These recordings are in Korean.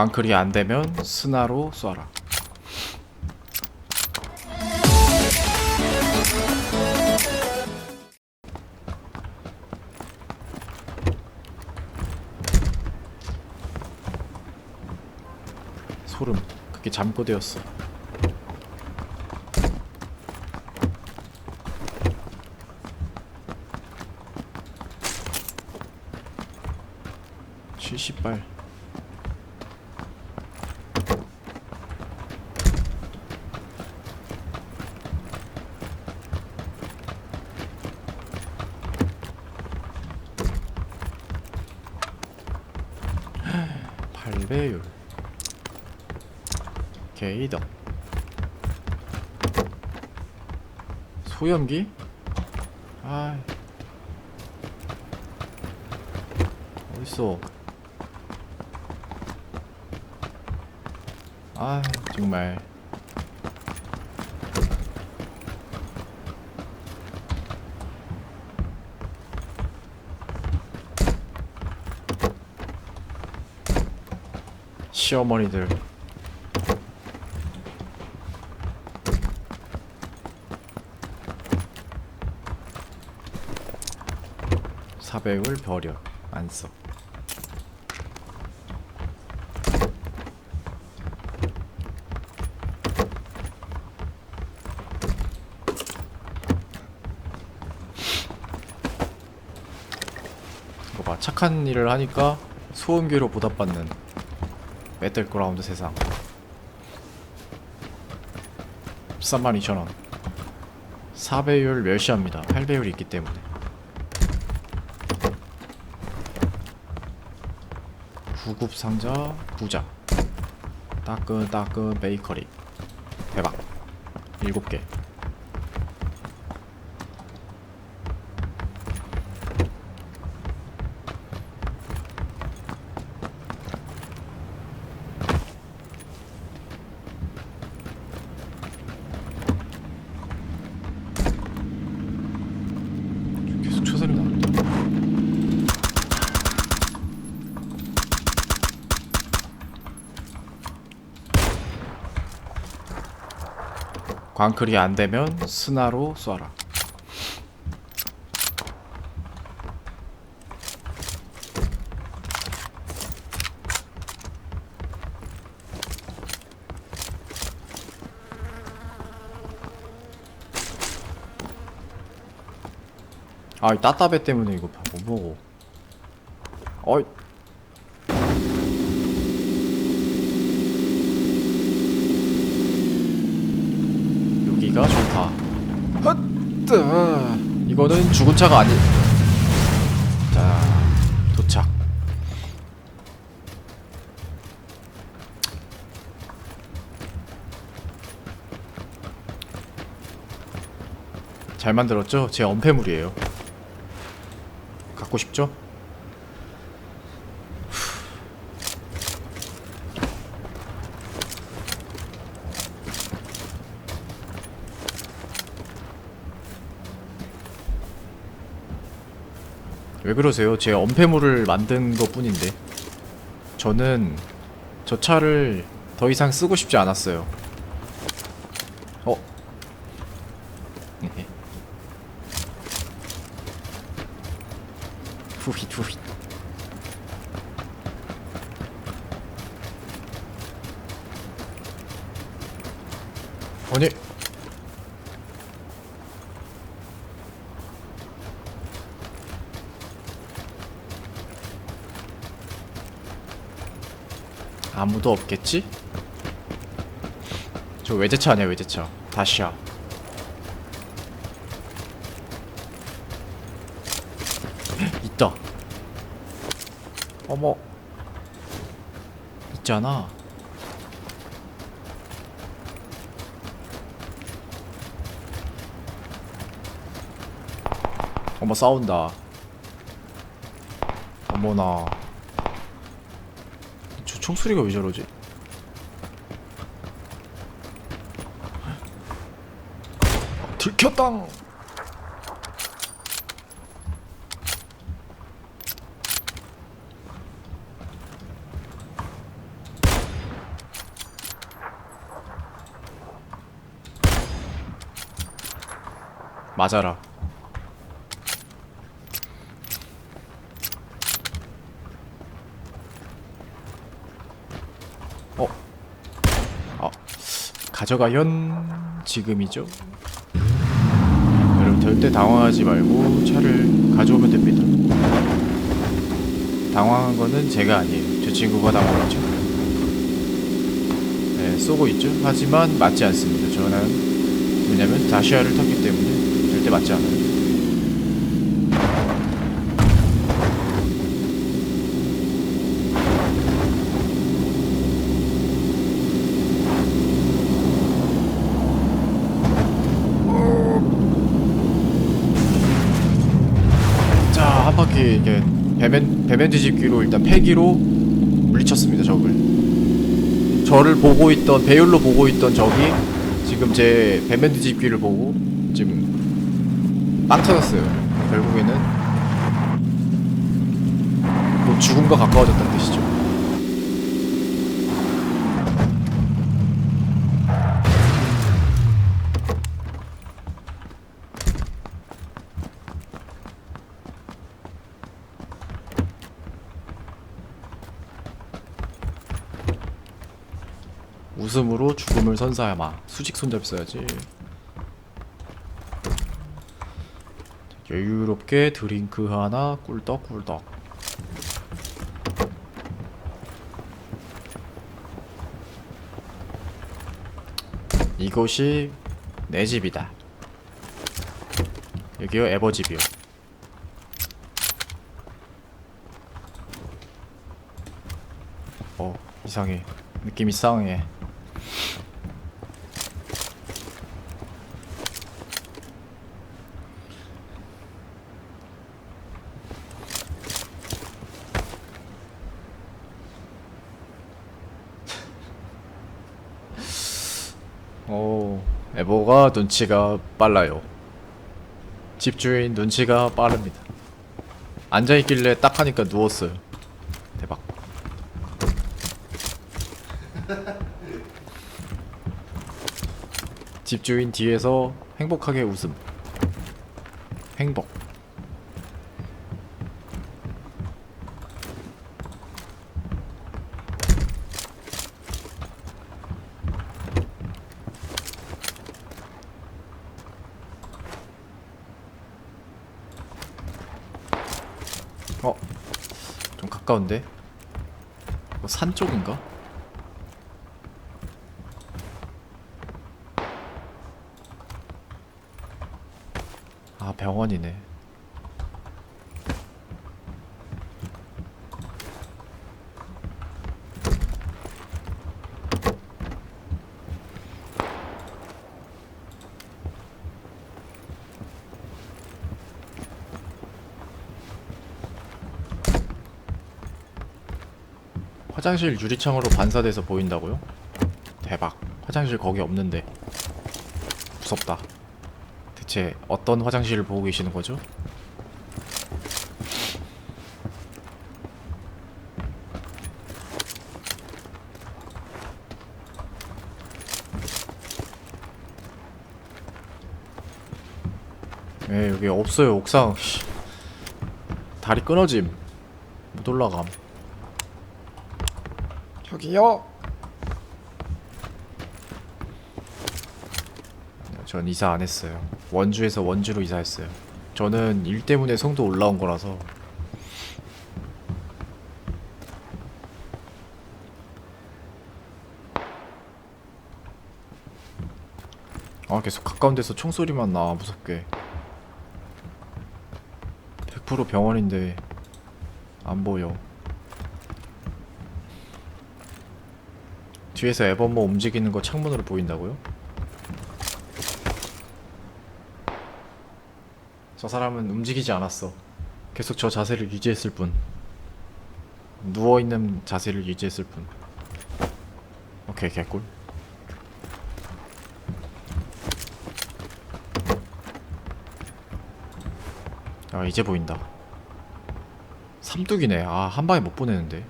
광클이 안 되면 스나로 쏴라. 소름. 그게 잠꼬대였어. 칠십발. 팔배율 게이더 소염기? 아 어딨어? 아 정말. 시어머니들 사백을 버려. 안 써. 이거 봐. 착한 일을 하니까 소음기로 보답받는 배틀그라운드 세상. 32,000원. 4배율 멸시합니다. 8배율이 있기 때문에 구급 상자 부자. 따끈따끈 베이커리. 대박. 7개 계속 초소리 나는데 광클이 안 되면 스나로 쏴라. 아, 이 따따배 때문에 이거 못 먹어. 어이. 여기가 좋다. 죽은 차가 아니. 자, 도착. 잘 만들었죠? 제 엄폐물이에요. 갖고 싶죠? 왜 그러세요? 제 엄폐물을 만든 것 뿐인데. 저는 저 차를 더 이상 쓰고 싶지 않았어요. 어? 후휘 후휘. 아니 아무도 없겠지? 저 외제차 아니야 외제차. 다시야. 있다. 어머. 있잖아. 어머 싸운다. 어머나. 저 총소리가 왜 저러지? 들켰당! 맞아라 가져가연 지금이죠? 여러분 절대 당황하지 말고 차를 가져오면 됩니다. 당황한 거는 제가 아니에요. 저 친구가 당황했죠. 네, 쏘고 있죠. 하지만 맞지 않습니다. 저는 왜냐면 다시아를 탔기 때문에 절대 맞지 않아요. 자, 한 바퀴 이게 배맨 뒤집기로 일단 패기로 물리쳤습니다. 적을. 저를 보고 있던 배율로 보고 있던 적이 지금 제 배맨 뒤집기를 보고 지금 빵 터졌어요. 결국에는 뭐 죽음과 가까워졌다는 뜻이죠. 웃음으로 죽음을 선사하마. 수직 손잡이 써야지. 여유롭게 드링크 하나 꿀떡 꿀떡. 이곳이 내 집이다. 여기요 에버 집이요. 어 이상해. 느낌 이상해. 오, 에보가 눈치가 빨라요. 집주인 눈치가 빠릅니다. 앉아있길래 딱 하니까 누웠어요. 대박. 집주인 뒤에서 행복하게 웃음. 행복. 어, 좀 가까운데? 이거 산 쪽인가? 아, 병원이네. 화장실 유리창으로 반사돼서 보인다고요? 대박. 화장실 거기 없는데. 무섭다. 대체 어떤 화장실을 보고 계시는 거죠? 에 여기 없어요 옥상 씨. 다리 끊어짐 못 올라감 저기요. 전 이사 안 했어요. 원주에서 원주로 이사했어요. 저는 일 때문에 송도 올라온 거라서. 아 계속 가까운 데서 총소리만 나 무섭게. 100% 병원인데 안 보여 뒤에서 에버모 움직이는 거 창문으로 보인다고요? 저 사람은 움직이지 않았어. 계속 저 자세를 유지했을 뿐. 누워있는 자세를 유지했을 뿐. 오케이, 개꿀. 아, 이제 보인다. 삼뚝이네. 아, 한 방에 못 보내는데.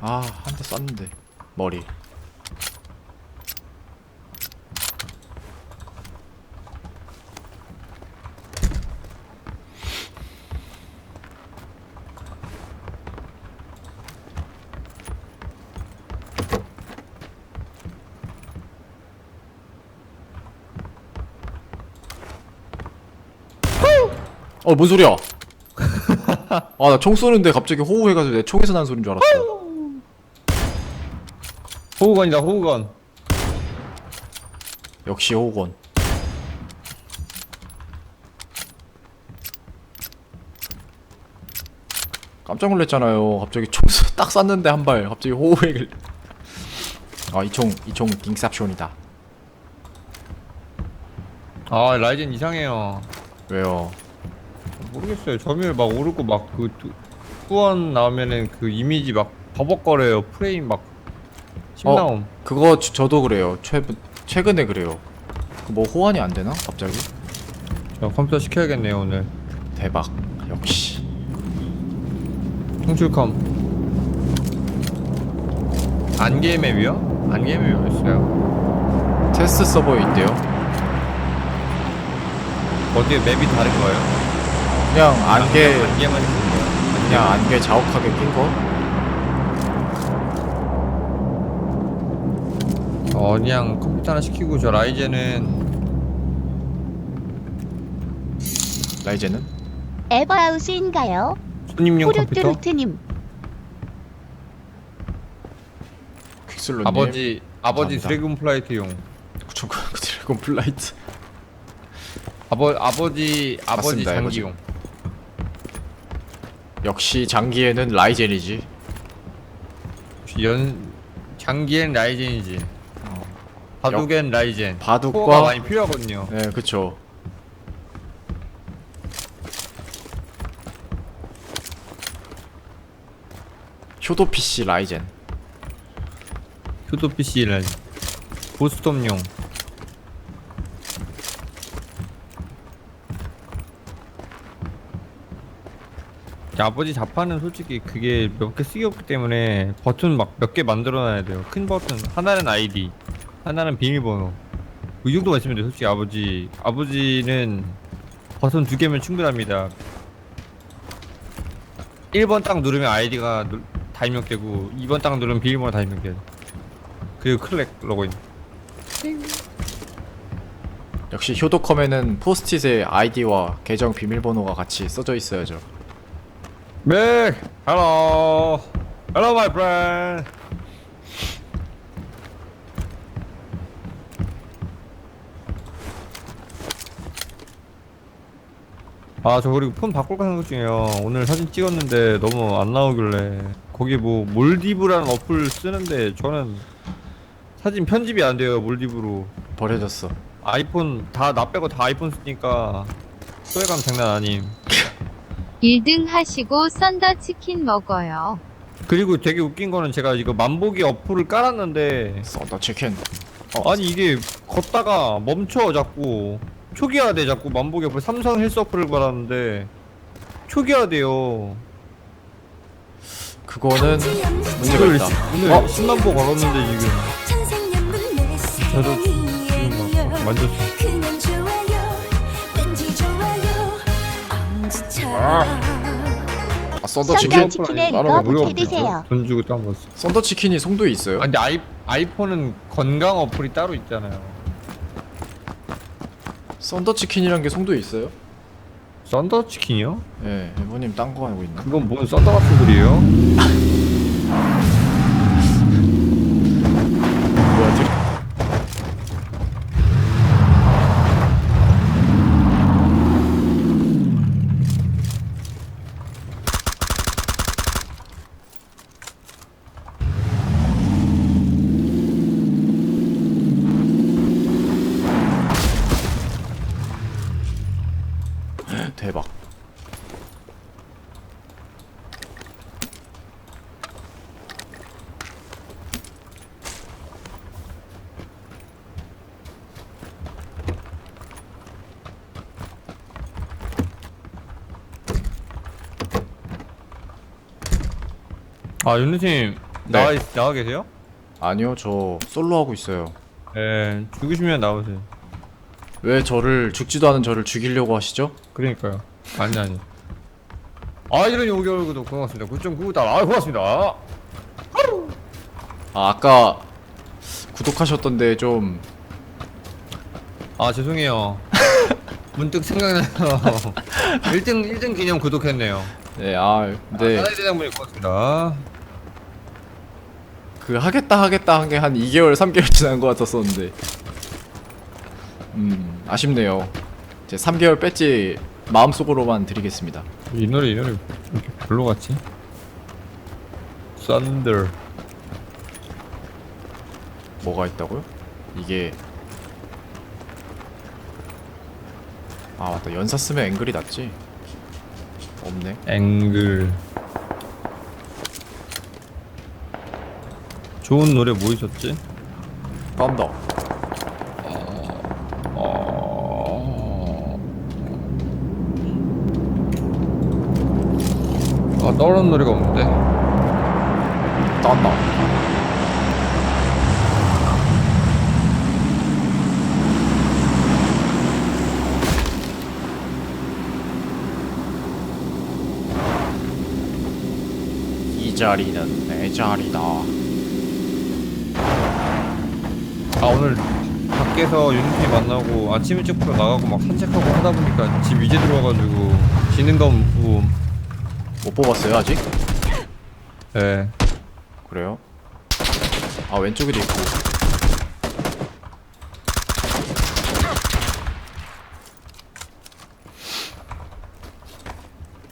아 한 대 쐈는데 머리 어, 뭔 소리야? 아, 나 총 쏘는데 갑자기 호우해가지고 내 총에서 난 소리인 줄 알았어. 호우건이다 호우건 역시 호건. 깜짝 놀랐잖아요. 갑자기 총딱 쐈는데 한 발. 갑자기 호우해길. 아, 이 총, 이 총 딩쌉션이다. 아 라이젠 이상해요 왜요? 모르겠어요 점유율 막 오르고 막 그 후원 나오면은 그 이미지 막 버벅거려요 프레임 막 심나옴 그거 저, 저도 그래요. 최, 최근에 그래요. 그뭐 호환이 안 되나? 갑자기? 저 컴퓨터 시켜야겠네요 오늘 대박. 역시. 통출컴 안개 맵이요? 안개 맵이었어요 테스트 서버에 있대요. 어디에 맵이 다른 거예요? 그냥 안개, 안개만 있는 거예요? 그냥 안개 자욱하게 낀 거? 그냥 컴퓨터 하나 시키고 저 라이젠은 라이제는? 에버하우스인가요? 손님용 컴퓨터? 퀵슬로님. 아버지 아버지 감사합니다. 드래곤 플라이트용 그쵸, 그 드래곤 플라이트. 아버 아버지 아버지 맞습니다, 장기용 역시 장기에는 라이젠이지. 연 장기엔 라이젠이지 바둑엔 라이젠. 코어가 바둑과 많이 필요하거든요. 네, 그쵸. 효도 PC 라이젠. 효도 PC를 보스톱용. 야, 아버지 자판은 솔직히 그게 몇 개 쓰기 없기 때문에 버튼 막 몇 개 만들어놔야 돼요. 큰 버튼 하나는 아이디 하나는 비밀번호. 이 정도만 있으면 돼요 솔직히 아버지. 아버지는 버튼 두 개면 충분합니다. 1번 딱 누르면 아이디가 다 입력되고 2번 딱 누르면 비밀번호 다 입력돼요 그리고 클렉 로그인. 역시 효도컴에는 포스트잇에 아이디와 계정 비밀번호가 같이 써져 있어야죠. 네 hello hello my friend 아 저 그리고 폰 바꿀까 생각 중이에요 오늘 사진 찍었는데 너무 안 나오길래 거기 뭐 몰디브라는 어플 쓰는데 저는 사진 편집이 안 돼요 몰디브로 버려졌어. 아이폰 다 나 빼고 다 아이폰 쓰니까 소외감 장난 아님 1등 하시고 썬더 치킨 먹어요. 그리고 되게 웃긴 거는 제가 이거 만보기 어플을 깔았는데 썬더 치킨. 아니 이게 걷다가 멈춰 자꾸 초기화돼 자꾸 만보기 어플 삼성 헬스 어플을 깔았는데 초기화돼요 그거는 문제가 오늘, 있다. 시- 오늘 어? 10만 보 걸었는데 지금 저도 지금 막 좋아요 엄지처럼 아, 썬더 치킨. 치킨에 따로 이거 무료가 드세요. 돈 주고 딴거 써. 썬더 치킨이 송도에 있어요? 아 근데 아이, 아이폰은 건강 어플이 따로 있잖아요 썬더 치킨이란 게 송도에 있어요? 썬더 치킨이요? 예, 엠버님 딴 거 알고 있나? 그건 뭔 썬더 같은 소리예요? 대박. 아 윤우팀 네. 나와 있, 나와 계세요? 아니요 저 솔로 하고 있어요 예 죽으시면 나오세요 왜 저를 죽지도 않은 저를 죽이려고 하시죠? 그러니까요. 아니 아니. 아 이런 5개월 구독 고맙습니다. 9.9달 아 고맙습니다. 아 아까 구독하셨던데 좀. 아 죄송해요. 문득 생각나요 1등 1등 기념 구독했네요. 네, 아, 근데 사나이 대장분이 고맙습니다. 그 하겠다 하겠다 한 게 한 2개월, 3개월 지난 것 같았었는데. 음, 아쉽네요. 제 3개월 배지 마음속으로만 드리겠습니다. 이 노래 이 노래 왜 이렇게 별로 같지? 썬더 뭐가 있다고요? 이게 아 맞다 연사 쓰면 앵글이 낫지 없네 앵글 좋은 노래 뭐 있었지? 깜다 아 떠오르는 노래가 없는데. 딴다. 이 자리는 내 자리다. 아 오늘 밖에서 윤팀 만나고 아침 일찍부터 나가고 막 산책하고 하다 보니까 집 이제 들어와가지고 지는 건 뭐, 못 뽑았어요 아직? 예. 그래요? 아 왼쪽에도 있고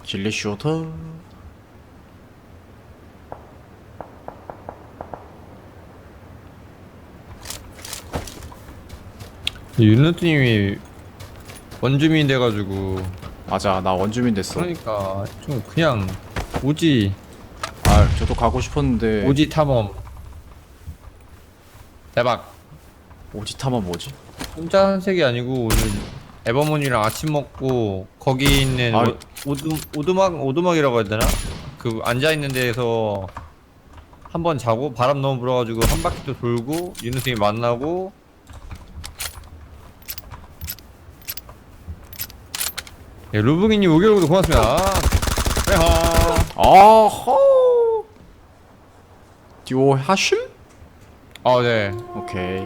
길리 쇼터 윤누트님이 원주민 돼가지고 맞아 나 원주민 됐어 그러니까 좀 그냥 오지 아 저도 가고 싶었는데 오지 탐험 대박 오지타마 뭐지? 혼자 산책이 아니고 오늘 에버몬이랑 아침 먹고 거기 있는 아. 오, 오두, 오두막 오두막이라고 해야 되나? 그 앉아 있는 데에서 한 번 자고 바람 너무 불어가지고 한 바퀴 또 돌고 윤우승이 만나고 예, 루브기님 5개월 구독 고맙습니다. 회하. 아허 듀오 하실? 아 네. 오케이